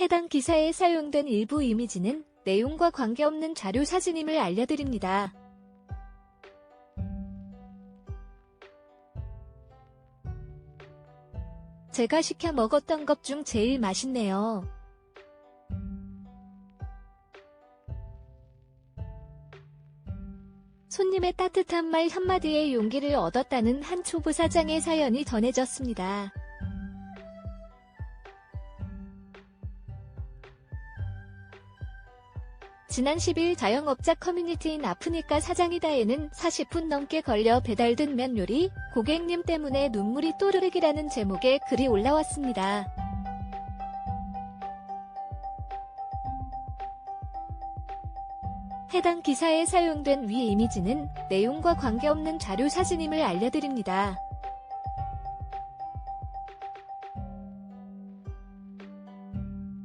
해당 기사에 사용된 일부 이미지는 내용과 관계없는 자료 사진임을 알려드립니다. 제가 시켜 먹었던 것 중 제일 맛있네요. 손님의 따뜻한 말 한마디에 용기를 얻었다는 한 초보 사장의 사연이 전해졌습니다. 지난 10일 자영업자 커뮤니티인 아프니까 사장이다에는 40분 넘게 걸려 배달된 면 요리, 고객님 때문에 눈물이 또르륵이라는 제목의 글이 올라왔습니다. 해당 기사에 사용된 위 이미지는 내용과 관계없는 자료 사진임을 알려드립니다.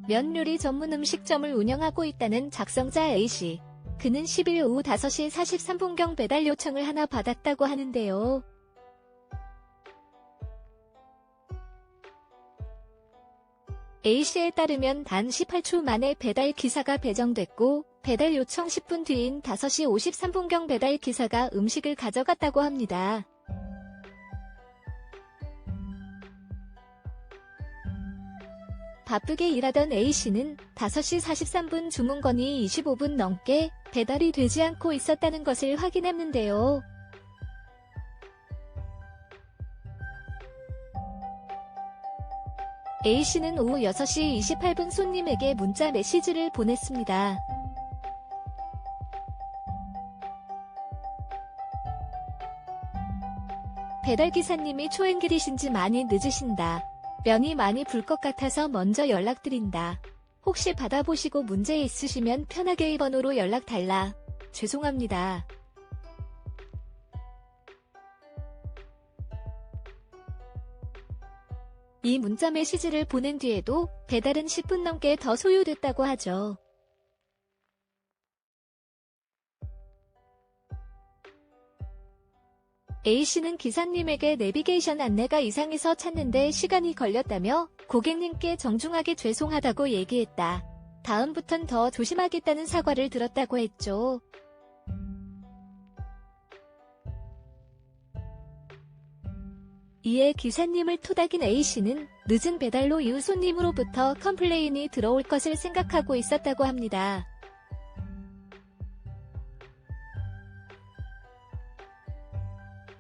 면 요리 전문 음식점을 운영하고 있다는 작성자 A씨. 그는 10일 오후 5시 43분경 배달 요청을 하나 받았다고 하는데요. A씨에 따르면 단 18초 만에 배달 기사가 배정됐고 배달 요청 10분 뒤인 5시 53분경 배달 기사가 음식을 가져갔다고 합니다. 바쁘게 일하던 A씨는 5시 43분 주문 건이 25분 넘게 배달이 되지 않고 있었다는 것을 확인했는데요. A씨는 오후 6시 28분 손님에게 문자 메시지를 보냈습니다. 배달기사님이 초행길이신지 많이 늦으신다. 면이 많이 불 것 같아서 먼저 연락드린다. 혹시 받아보시고 문제 있으시면 편하게 이 번호로 연락 달라. 죄송합니다. 이 문자 메시지를 보낸 뒤에도 배달은 10분 넘게 더 소요됐다고 하죠. A씨는 기사님에게 내비게이션 안내가 이상해서 찾는데 시간이 걸렸다며 고객님께 정중하게 죄송하다고 얘기했다. 다음부턴 더 조심하겠다는 사과를 들었다고 했죠. 이에 기사님을 토닥인 A씨는 늦은 배달로 이후 손님으로부터 컴플레인이 들어올 것을 생각하고 있었다고 합니다.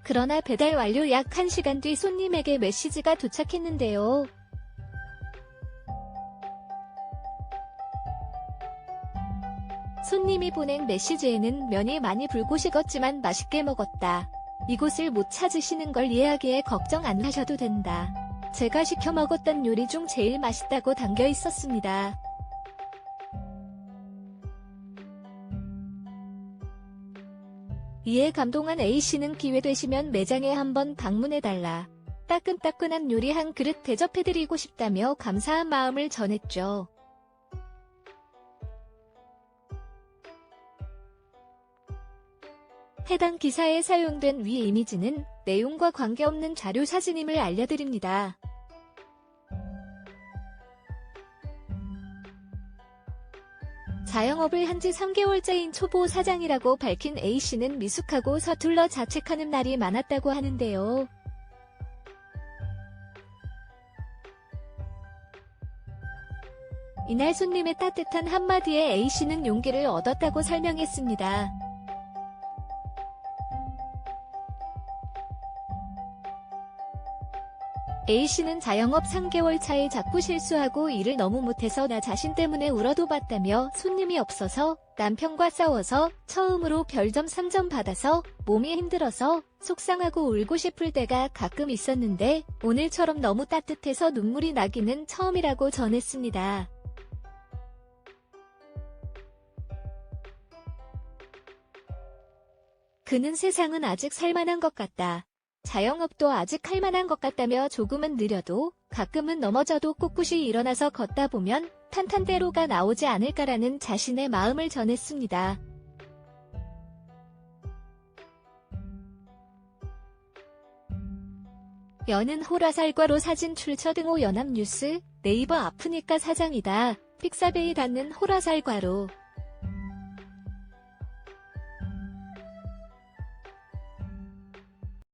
그러나 배달 완료 약 1시간 뒤 손님에게 메시지가 도착했는데요. 손님이 보낸 메시지에는 면이 많이 불고 식었지만 맛있게 먹었다. 이곳을 못 찾으시는 걸 이해하기에 걱정 안 하셔도 된다. 제가 시켜 먹었던 요리 중 제일 맛있다고 담겨 있었습니다. 이에 감동한 A씨는 기회 되시면 매장에 한번 방문해달라. 따끈따끈한 요리 한 그릇 대접해드리고 싶다며 감사한 마음을 전했죠. 해당 기사에 사용된 위 이미지는 내용과 관계없는 자료 사진임을 알려드립니다. 자영업을 한 지 3개월째인 초보 사장이라고 밝힌 A씨는 미숙하고 서툴러 자책하는 날이 많았다고 하는데요. 이날 손님의 따뜻한 한마디에 A씨는 용기를 얻었다고 설명했습니다. A씨는 자영업 3개월 차에 자꾸 실수하고 일을 너무 못해서 나 자신 때문에 울어도 봤다며 손님이 없어서 남편과 싸워서 처음으로 별점 3점 받아서 몸이 힘들어서 속상하고 울고 싶을 때가 가끔 있었는데 오늘처럼 너무 따뜻해서 눈물이 나기는 처음이라고 전했습니다. 그는 세상은 아직 살만한 것 같다. 자영업도 아직 할 만한 것 같다며 조금은 느려도 가끔은 넘어져도 꿋꿋이 일어나서 걷다 보면 탄탄대로가 나오지 않을까라는 자신의 마음을 전했습니다. 여는 호라살과로 사진 출처 등호 연합뉴스 네이버 아프니까 사장이다. 픽사베이 닿는 호라살과로